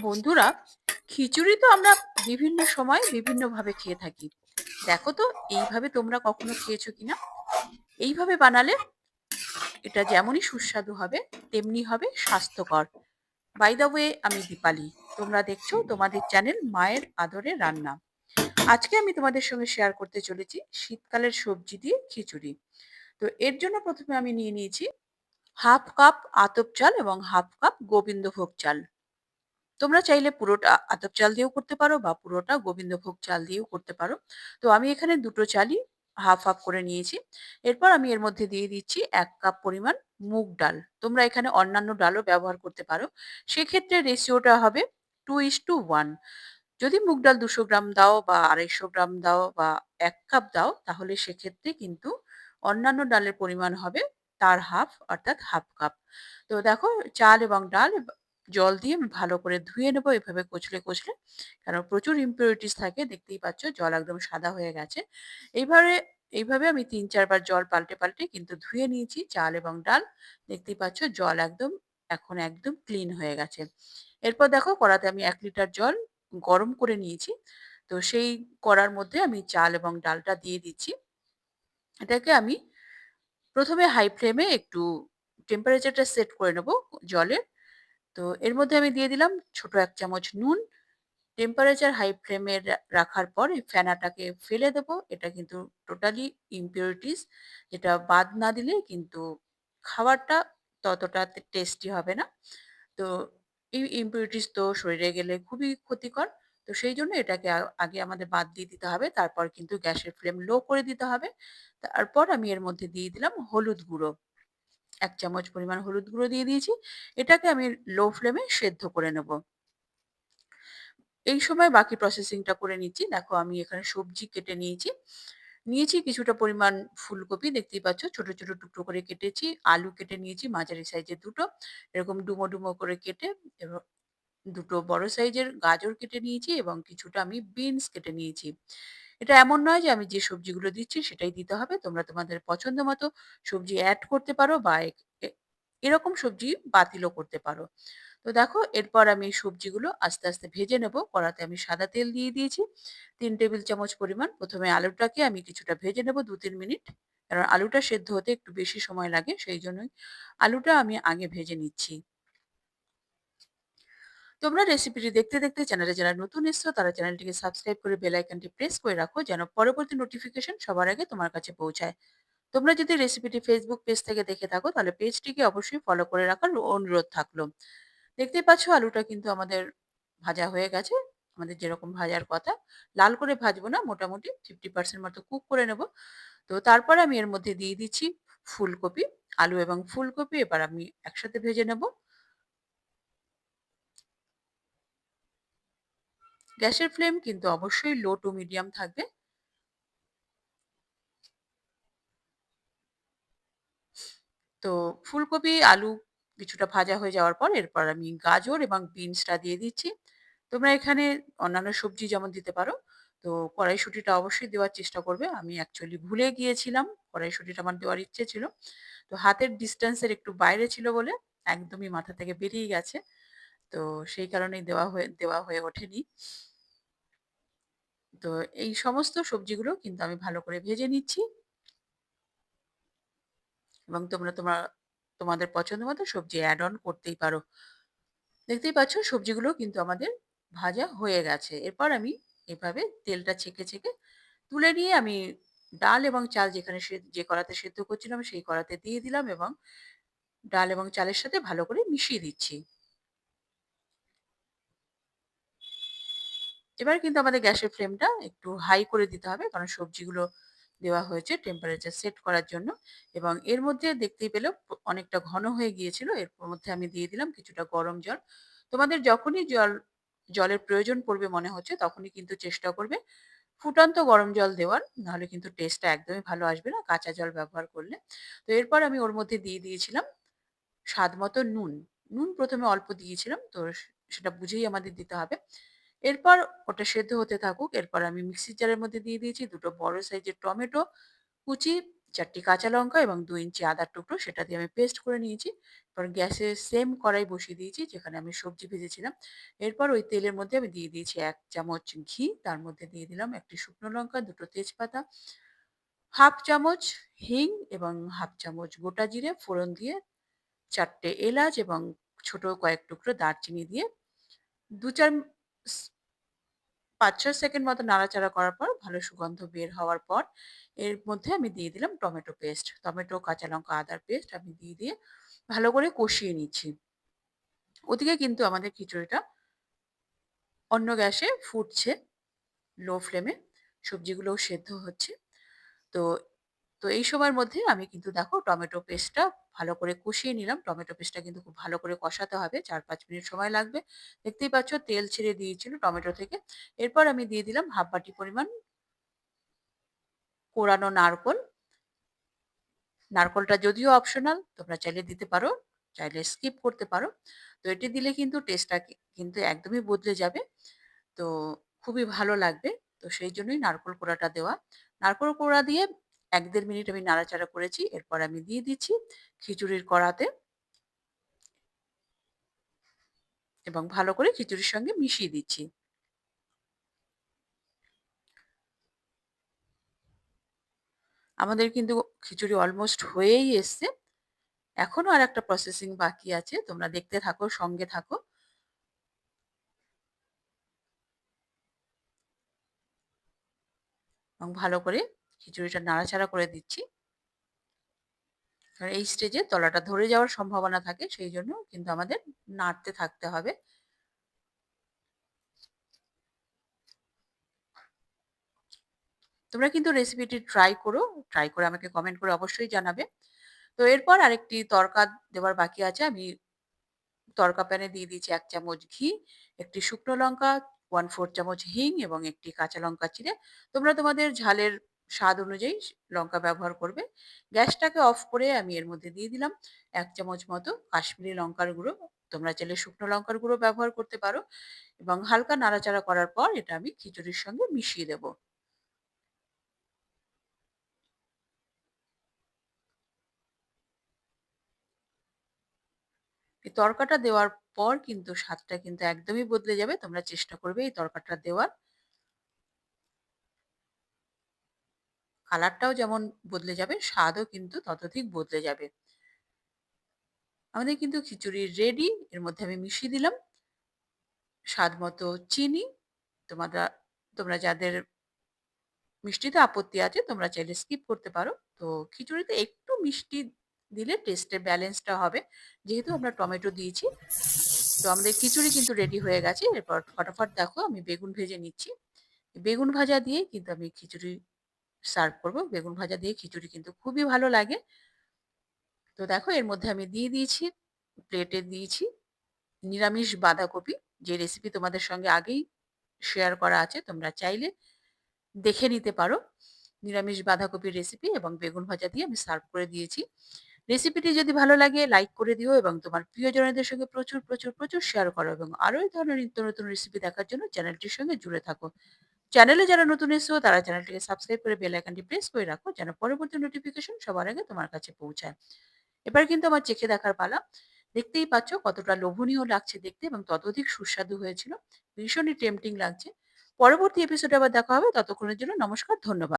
বন্ধুরা, খিচুড়ি তো আমরা বিভিন্ন সময় বিভিন্নভাবে খেয়ে থাকি। দেখো তো, এইভাবে তোমরা কখনো খেয়েছো কিনা? এইভাবে বানালে এটা যেমনই সুস্বাদু হবে, তেমনি হবে স্বাস্থ্যকর। বাই দ্য ওয়ে আমি দীপালি। তোমরা দেখছ তোমাদের চ্যানেল মায়ের আদরে রান্না। আজকে আমি তোমাদের সঙ্গে শেয়ার করতে চলেছি শীতকালের সবজি দিয়ে খিচুড়ি। তো এর জন্য প্রথমে আমি নিয়ে নিয়েছি হাফ কাপ আতপ চাল এবং হাফ কাপ গোবিন্দভোগ চাল। তোমরা চাইলে পুরোটা আতপ চাল দিয়েও করতে পারো বা পুরোটা গোবিন্দভোগ চাল দিয়েও করতে পারো। তো আমি এখানে দুটো চালই হাফ হাফ করে নিয়েছি। এরপর আমি এর মধ্যে দিয়ে দিচ্ছি এক কাপ পরিমাণ মুগ ডাল। তোমরা এখানে অন্যান্য ডালও ব্যবহার করতে পারো। সেক্ষেত্রে রেশিওটা হবে টু ইস টু ওয়ান যদি মুগ ডাল দুশো গ্রাম দাও বা আড়াইশো গ্রাম দাও বা এক কাপ দাও, তাহলে সেক্ষেত্রে কিন্তু অন্যান্য ডালের পরিমাণ হবে তার হাফ অর্থাৎ হাফ কাপ তো দেখো, চাল এবং ডাল জল দিয়ে ভালো করে ধুয়ে নেব, এভাবে কচলে কচলে। কারণ প্রচুর ইম্পিউরিটিস থাকে, দেখতেই পাচ্ছ, জল একদম সাদা হয়ে গেছে। এইভাবে এইভাবে আমি তিন, চারবার জল পাল্টে পাল্টে কিন্তু ধুয়ে নিয়েছি, চাল এবং ডাল। দেখতেই পাচ্ছ, জল একদম, এখন একদম ক্লিন হয়ে গেছে। এরপর দেখো, কড়াতে আমি এক লিটার জল গরম করে নিয়েছি। তো সেই কড়ার মধ্যে আমি চাল এবং ডালটা দিয়ে দিচ্ছি। এটাকে আমি প্রথমে হাই ফ্লেমে একটু টেম্পারেচারটা সেট করে নেব জলের তো এর মধ্যে আমি দিয়ে দিলাম ছোট এক চামচ নুন। টেম্পারেচার হাই ফ্লেমে রাখার পর এই ফেনাটাকে ফেলে দেব। এটা কিন্তু টোটালি ইম্পিউরিটিস যেটা বাদ না দিলে কিন্তু খাবারটা ততটা টেস্টি হবে না। তো এই ইম্পিউরিটিস তো শরীরে গেলে খুবই ক্ষতিকর। তো সেই জন্য এটাকে আগে আমাদের বাদ দিয়ে দিতে হবে। তারপর কিন্তু গ্যাসের ফ্লেম লো করে দিতে হবে। তারপর আমি এর মধ্যে দিয়ে দিলাম হলুদ গুঁড়ো। এক চামচ পরিমাণ হলুদ গুঁড়ো দিয়ে দিয়েছি। এটাকে আমি লো ফ্লেমে সেদ্ধ করে নেব। এই সময় বাকি প্রসেসিংটা করে নিচ্ছি। দেখো আমি এখানে সবজি কেটে নিয়েছি। নিয়েছি কিছুটা পরিমাণ ফুলকপি, দেখতেই পাচ্ছ ছোট ছোট টুকরো করে কেটেছি। আলু কেটে নিয়েছি, মাঝারি সাইজের দুটো। এরকম ডুমো ডুমো করে কেটে এবং দুটো বড় সাইজের গাজর কেটে নিয়েছি এবং কিছুটা আমি বিনস কেটে নিয়েছি। এটা এমন নয় যে আমি যে সবজিগুলো দিচ্ছি সেটাই দিতে হবে। তোমরা তোমাদের পছন্দ মতো সবজি অ্যাড করতে পারো বা এরকম সবজি বাতিলও করতে পারো। তো দেখো, এরপর আমি সবজিগুলো আস্তে আস্তে ভেজে নেব। কড়াতে আমি সাদা তেল দিয়ে দিয়েছি। তিন টেবিল চামচ পরিমাণ। প্রথমে আলুটাকে আমি কিছুটা ভেজে নেব দু তিন মিনিট। কারণ আলুটা সেদ্ধ হতে একটু বেশি সময় লাগে, সেই জন্যই আলুটা আমি আগে ভেজে নিচ্ছি। তোমরা রেসিপিটি দেখতে দেখতে চ্যানেলে যারা নতুন এসছো, তারা চ্যানেলটিকে সাবস্ক্রাইব করে বেল আইকনটি প্রেস করে রাখো, যেন পরবর্তী নোটিফিকেশন সবার আগে তোমার কাছে পৌঁছায়। তোমরা যদি রেসিপিটি ফেসবুক পেজ থেকে দেখে থাকো, তাহলে পেজটিকে অবশ্যই ফলো করে রাখার অনুরোধ থাকল। দেখতেই পাচ্ছ, আলুটা কিন্তু আমাদের ভাজা হয়ে গেছে। আমাদের যেরকম ভাজার কথা, লাল করে ভাজবো না, মোটামুটি ফিফটি পার্সেন্ট মতো কুক করে নেব। তো তারপরে আমি এর মধ্যে দিয়ে দিচ্ছি ফুলকপি, আলু এবং ফুলকপি, এবার আমি একসাথে ভেজে নেব। গ্যাসের ফ্লেম কিন্তু অবশ্যই লো টু মিডিয়াম থাকবে। তো ফুলকপি, আলু কিছুটা ভাজা হয়ে যাওয়ার পর এরপর আমি গাজর এবং বিনসটা দিয়ে দিচ্ছি। তোমরা এখানে অন্যান্য সবজি যেমন দিতে পারো, তো কড়াইশুটিটা অবশ্যই দেওয়ার চেষ্টা করবে। আমি অ্যাকচুয়ালি ভুলে গিয়েছিলাম, কড়াইশুটিটা আমার দেওয়ার ইচ্ছে ছিল। তো হাতের ডিস্টেন্সের একটু বাইরে ছিল বলে একদমই মাথা থেকে বেরিয়ে গেছে। তো সেই কারণেই দেওয়া হয়ে দেওয়া হয়ে ওঠেনি। তো এই সমস্ত সবজিগুলো কিন্তু আমি ভালো করে ভেজে নিচ্ছি। এবং তোমরা তোমার, তোমাদের পছন্দ মতো সবজি অ্যাড অন করতেই পারো। দেখতেই পাচ্ছ সবজিগুলো কিন্তু আমাদের ভাজা হয়ে গেছে। এরপর আমি এভাবে তেলটা ছেঁকে ছেঁকে তুলে নিয়ে আমি ডাল এবং চাল যেখানে যে কড়াতে সেদ্ধ করছিলাম সেই কড়াতে দিয়ে দিলাম এবং ডাল এবং চালের সাথে ভালো করে মিশিয়ে দিচ্ছি। এবার কিন্তু আমাদের গ্যাসের ফ্লেমটা একটু হাই করে দিতে হবে। কারণ সবজিগুলো দেওয়া হয়েছে টেম্পারেচার সেট করার জন্য। এবং এর মধ্যে দেখতেই পেলে অনেকটা ঘন হয়ে গিয়েছিল। এর মধ্যে আমি দিয়ে দিলাম কিছুটা গরম জল। তোমাদের যখনই জল, জলের প্রয়োজন পড়বে মনে হচ্ছে, তখনই কিন্তু চেষ্টা করবে ফুটন্ত গরম জল দেওয়ার। নাহলে কিন্তু টেস্টটা একদমই ভালো আসবে না কাঁচা জল ব্যবহার করলে। তো এরপর আমি ওর মধ্যে দিয়ে দিয়েছিলাম স্বাদ মতো নুন। নুন প্রথমে অল্প দিয়েছিলাম। তো সেটা বুঝেই আমাদের দিতে হবে। এরপর ওটা সেদ্ধ হতে থাকুক, এরপর আমি মিক্সির জারের মধ্যে দিয়ে দিয়েছি দুটো বড় সাইজের টমেটো, কুচি চারটি কাঁচা লঙ্কা এবং দু ইঞ্চি আদার টুকরো, সেটা দিয়ে আমি পেস্ট করে নিয়েছি। এবার গ্যাসে সেম কড়াই বসিয়ে দিয়েছি, যেখানে আমি সবজি ভেজেছিলাম। এরপর ওই তেলের মধ্যে আমি দিয়ে দিয়েছি এক চামচ ঘি, তার মধ্যে দিয়ে দিলাম একটি শুকনো লঙ্কা, দুটো তেজপাতা, হাফ চামচ হিং এবং হাফ চামচ গোটা জিরে, ফোড়ন দিয়ে চারটে এলাচ এবং ছোট কয়েক টুকরো দারচিনি দিয়ে দু চার পাঁচ ছয় সেকেন্ড মতো নাড়াচাড়া করার পর ভালো সুগন্ধ বের হওয়ার পর এর মধ্যে আমি দিয়ে দিলাম টমেটো পেস্ট টমেটো, কাঁচা লঙ্কা, আদার পেস্ট আমি দিয়ে দিয়ে ভালো করে কষিয়ে নিচ্ছি। ওদিকে কিন্তু আমাদের খিচুড়িটা অন্য গ্যাসে ফুটছে লো ফ্লেমে সবজিগুলোও সেদ্ধ হচ্ছে। তো তো এই সময়ের মধ্যে আমি কিন্তু দেখো টমেটো পেস্টটা ভালো করে কষিয়ে নিলাম। টমেটো পেস্টটা কিন্তু খুব ভালো করে কষাতে হবে। চার পাঁচ মিনিট সময় লাগবে। দেখতেই পাচ্ছ তেল ছেড়ে দিয়েছিল টমেটো থেকে। এরপর আমি দিয়ে দিলাম হাফ বাটি পরিমাণ কোরানো নারকোল। নারকোলটা যদিও অপশনাল তোমরা চাইলে দিতে পারো, চাইলে স্কিপ করতে পারো। তো এটি দিলে কিন্তু টেস্টটা কিন্তু একদমই বদলে যাবে। তো খুবই ভালো লাগবে। তো সেই জন্যই নারকোল কোড়াটা দেওয়া। নারকোল কোড়া দিয়ে এক দেড় মিনিট আমি নাড়াচাড়া করেছি, এরপর আমি দিয়ে দিচ্ছি খিচুড়ির কড়াতে। এবং ভালো করে খিচুড়ির সঙ্গে মিশিয়ে দিচ্ছি। আমাদের কিন্তু খিচুড়ি অলমোস্ট হয়েই এসছে। এখনও আর একটা প্রসেসিং বাকি আছে, তোমরা দেখতে থাকো, সঙ্গে থাকো। এবং ভালো করে খিচুড়িটা নাড়াচাড়া করে দিচ্ছি। এই স্টেজে তলাটা ধরে যাওয়ার সম্ভাবনা থাকে, সেই জন্য কিন্তু আমাদের নাড়তে থাকতে হবে। তোমরা কিন্তু রেসিপিটি ট্রাই করো ট্রাই করে আমাকে কমেন্ট করে অবশ্যই জানাবে। তো এরপর আরেকটি তরকা দেওয়ার বাকি আছে, আমি তরকা প্যানে দিয়ে দিয়েছি এক চামচ ঘি, একটি শুকনো লঙ্কা ওয়ান ফোর চামচ হিং এবং একটি কাঁচা লঙ্কা চিড়ে তোমরা তোমাদের ঝালের স্বাদ অনুযায়ী লঙ্কা ব্যবহার করবে। গ্যাসটাকে অফ করে আমি এর মধ্যে দিয়ে দিলাম এক চামচ মতো কাশ্মীরি লঙ্কার গুঁড়ো। তোমরা চাইলে শুকনো লঙ্কার গুঁড়ো ব্যবহার করতে পারো এবং হালকা নাড়াচাড়া করার পর এটা আমি খিচুড়ির সঙ্গে মিশিয়ে দেবো। তরকাটা দেওয়ার পর কিন্তু স্বাদটা কিন্তু একদমই বদলে যাবে। তোমরা চেষ্টা করবে এই তরকাটা দেওয়ার। কালারটাও যেমন বদলে যাবে, স্বাদও কিন্তু ততধিক বদলে যাবে। আমাদের কিন্তু খিচুড়ি রেডি এর মধ্যে আমি মিশিয়ে দিলাম। স্বাদ মতো চিনি তোমাদের তোমরা যাদের মিষ্টিতে আপত্তি আছে, তোমরা চাইলে স্কিপ করতে পারো। তো খিচুড়িতে একটু মিষ্টি দিলে টেস্টের ব্যালেন্সটা হবে। যেহেতু আমরা টমেটো দিয়েছি, তো আমাদের খিচুড়ি কিন্তু রেডি হয়ে গেছে। এরপর ফটাফট দেখো, আমি বেগুন ভেজে নিচ্ছি। বেগুন ভাজা দিয়ে কিন্তু আমি খিচুড়ি সার্ভ করব। বেগুন ভাজা দিয়ে খিচুড়ি কিন্তু খুবই ভালো লাগে। তো দেখো, এর মধ্যে আমি দিয়ে দিয়েছি প্লেটে দিয়েছি নিরামিষ বাঁধাকপি। যে রেসিপি তোমাদের সঙ্গে আগেই শেয়ার করা আছে, তোমরা চাইলে দেখে নিতে পারো। নিরামিষ বাঁধাকপির রেসিপি এবং বেগুন ভাজা দিয়ে আমি সার্ভ করে দিয়েছি। রেসিপিটি যদি ভালো লাগে লাইক করে দিও এবং তোমার প্রিয়জনদের সঙ্গে প্রচুর প্রচুর প্রচুর শেয়ার করো এবং আরও এই ধরনের নিত্য নতুন রেসিপি দেখার জন্য চ্যানেলটির সঙ্গে জুড়ে থাকো। চ্যানেলে যারা নতুন এসেছ, তারা চ্যানেলটিকে সাবস্ক্রাইব করে বেল আইকনটি প্রেস করে রাখো, যেন পরবর্তী নোটিফিকেশন সবার আগে তোমার কাছে পৌঁছায়। এবার কিন্তু আমার চেখে দেখার পালা। দেখতেই পাচ্ছ কতটা লোভনীয় লাগছে দেখতে এবং ততোধিক সুস্বাদু হয়েছিল। ভীষণই টেম্পটিং লাগছে। পরবর্তী এপিসোডে আবার দেখা হবে। ততক্ষণের জন্য নমস্কার, ধন্যবাদ।